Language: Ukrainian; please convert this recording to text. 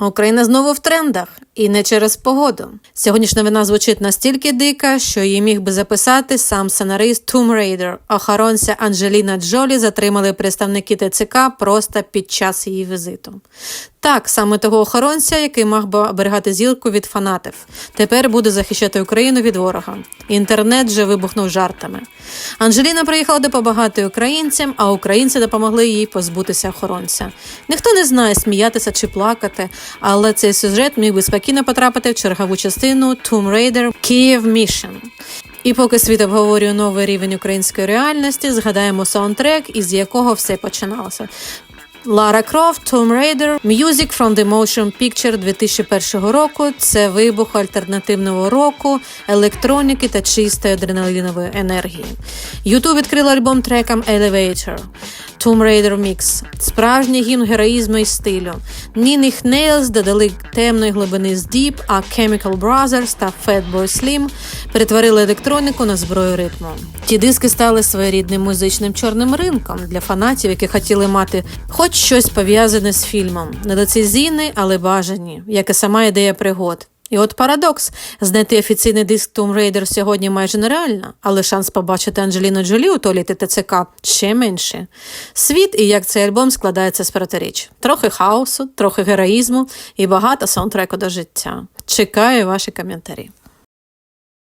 Україна знову в трендах і не через погоду. Сьогоднішня новина звучить настільки дика, що її міг би записати сам сценарист Tomb Raider. Охоронця Анджеліна Джолі затримали представники ТЦК просто під час її візиту. Так, саме того охоронця, який мав би оберігати зілку від фанатів, тепер буде захищати Україну від ворога. Інтернет же вибухнув жартами. Анджеліна приїхала допомагати українцям, а українці допомогли їй позбутися охоронця. Ніхто не знає, сміятися чи плакати, але цей сюжет міг би спокійно потрапити в чергову частину Tomb Raider Kyiv Mission. І поки світ обговорює новий рівень української реальності, згадаємо саундтрек, із якого все починалося. Лара Крофт, Tomb Raider, Music from the Motion Picture 2001 року. Це вибух альтернативного року, електроніки та чистої адреналінової енергії. Ютуб відкрив альбом треком Elevator. Tomb Raider Mix – справжній гімн героїзму і стилю. Nine Inch додали темної глибини з Deep, а Chemical Brothers та Fatboy Slim перетворили електроніку на зброю ритму. Ті диски стали своєрідним музичним чорним ринком для фанатів, які хотіли мати хоч щось пов'язане з фільмом, недоцізійний, але бажані, як і сама ідея пригод. І от парадокс: знайти офіційний диск Tomb Raider сьогодні майже нереально, але шанс побачити Анджеліну Джолі у толіті ТЦК ще менше. Світ і як цей альбом складається з протиріч. Трохи хаосу, трохи героїзму і багато саундтреку до життя. Чекаю ваші коментарі.